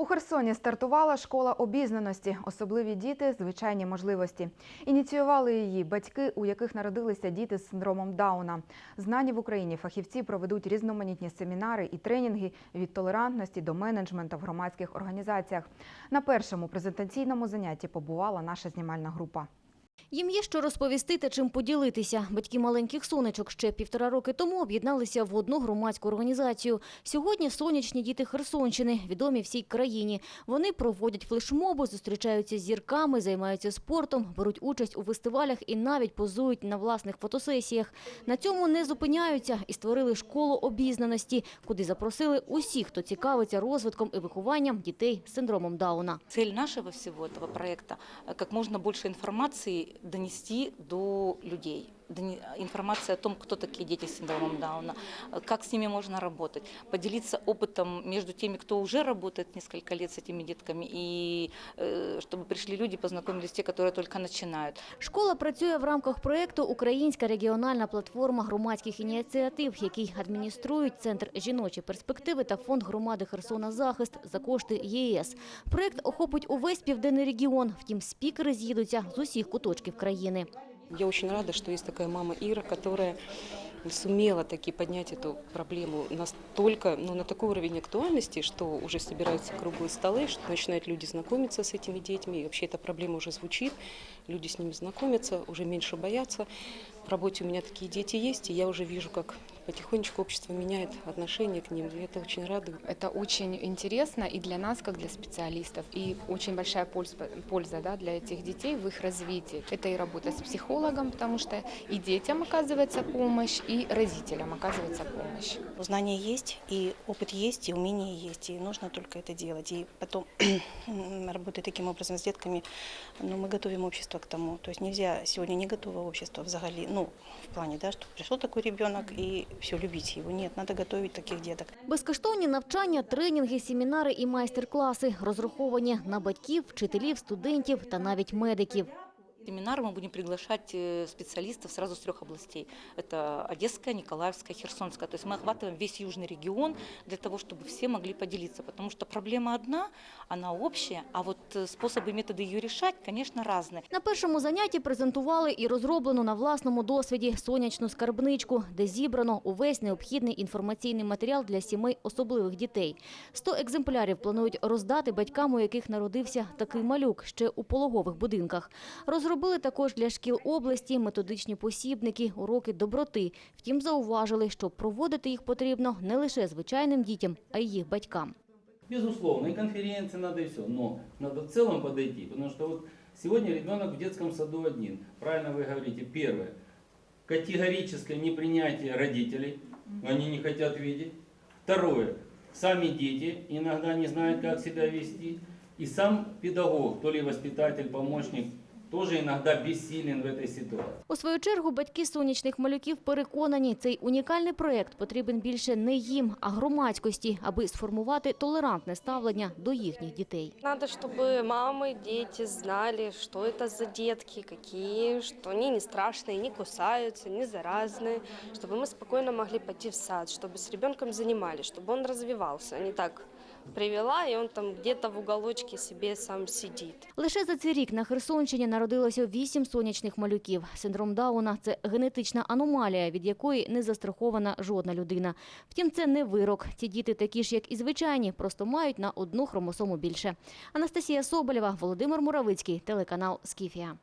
У Херсоні стартувала школа обізнаності, особливі діти, звичайні можливості. Ініціювали її батьки, у яких народилися діти з синдромом Дауна. Знані в Україні фахівці проведуть різноманітні семінари і тренінги від толерантності до менеджменту в громадських організаціях. На першому презентаційному занятті побувала наша знімальна група. Їм є що розповісти та чим поділитися. Батьки маленьких сонечок ще півтора роки тому об'єдналися в одну громадську організацію. Сьогодні сонячні діти Херсонщини, відомі всій країні. Вони проводять флешмоби, зустрічаються з зірками, займаються спортом, беруть участь у фестивалях і навіть позують на власних фотосесіях. На цьому не зупиняються і створили школу обізнаності, куди запросили усіх, хто цікавиться розвитком і вихованням дітей з синдромом Дауна. Цель нашего всего этого проекта – как можно больше информации донести до людей Дони- Информация о том, кто такие дети с синдромом Дауна, как с ними можно работать, поделиться опытом между теми, кто уже работает несколько лет с этими детками, и э, чтобы пришли люди, познакомились те, которые только начинают. Школа працює в рамках проєкту Українська регіональна платформа громадських ініціатив, який адмініструють Центр жіночі перспективи та фонд громади Херсона Захист за кошти ЄС. Проєкт охопить увесь південний регіон. Втім, спікери з'їдуться з усіх куточків країни. Я очень рада, что есть такая мама Ира, которая сумела таки поднять эту проблему настолько, ну, на такой уровень актуальности, что уже собираются круглые столы, что начинают люди знакомиться с этими детьми. И вообще эта проблема уже звучит, люди с ними знакомятся, уже меньше боятся. В работе у меня такие дети есть, и я уже вижу, как потихонечку общество меняет отношение к ним, и это очень радует. Это очень интересно и для нас, как для специалистов, и очень большая польза, польза да, для этих детей в их развитии. Это и работа с психологом, потому что и детям оказывается помощь, и родителям оказывается помощь. Знания есть, и опыт есть, и умения есть, и нужно только это делать. И потом, работая таким образом с детками, ну, мы готовим общество к тому. То есть нельзя сегодня не готово общество взагалі, ну, в плане, да, что пришел такой ребенок и все, любить его. Нет, надо готовить таких деток. Безкоштовні навчання, тренінги, семінари і майстер-класи розраховані на батьків, вчителів, студентів та навіть медиків семинар мы будем приглашать э, специалистов сразу с трех областей. Это Одесская, Николаевская, Херсонская. То есть мы охватываем весь южный регион для того, чтобы все могли поделиться. Потому что проблема одна, она общая, а вот э, способы и методы ее решать, конечно, разные. На першому занятті презентували і розроблену на власному досвіді сонячну скарбничку, де зібрано увесь необхідний інформаційний матеріал для сімей особливих дітей. 100 екземплярів планують роздати батькам, у яких народився такий малюк ще у пологових будинках. Розробили також для шкіл області методичні посібники, уроки доброти. Втім, зауважили, що проводити їх потрібно не лише звичайним дітям, а й їх батькам. Безусловно, и конференции надо, и все. Но надо в целом подойти, потому что вот сегодня ребенок в детском саду один. Правильно вы говорите. Первое. Категорическое непринятие родителей. Они не хотят видеть. Второе. Сами дети иногда не знают, как себя вести. И сам педагог, то ли воспитатель, помощник, тоже иногда бессилен в этой ситуации. У свою чергу батьки сонячних малюків переконані, цей унікальний проект потрібен більше не їм, а громадськості, аби сформувати толерантне ставлення до їхніх дітей. Надо, чтобы мамы, дети знали, что это за детки, какие, что они не страшные, не кусаются, не заразные, чтобы мы спокойно могли пойти в сад, чтобы с ребенком занимались, чтобы он развивался, а не так привела, и он там где-то в уголочке себе сам сидит. Лише за цей рік на Херсонщині народилося вісім сонячних малюків. Синдром Дауна – це генетична аномалія, від якої не застрахована жодна людина. Втім, це не вирок. Ці діти такі ж, як і звичайні, просто мають на одну хромосому більше. Анастасія Соболєва, Володимир Муравицький, телеканал «Скіфія».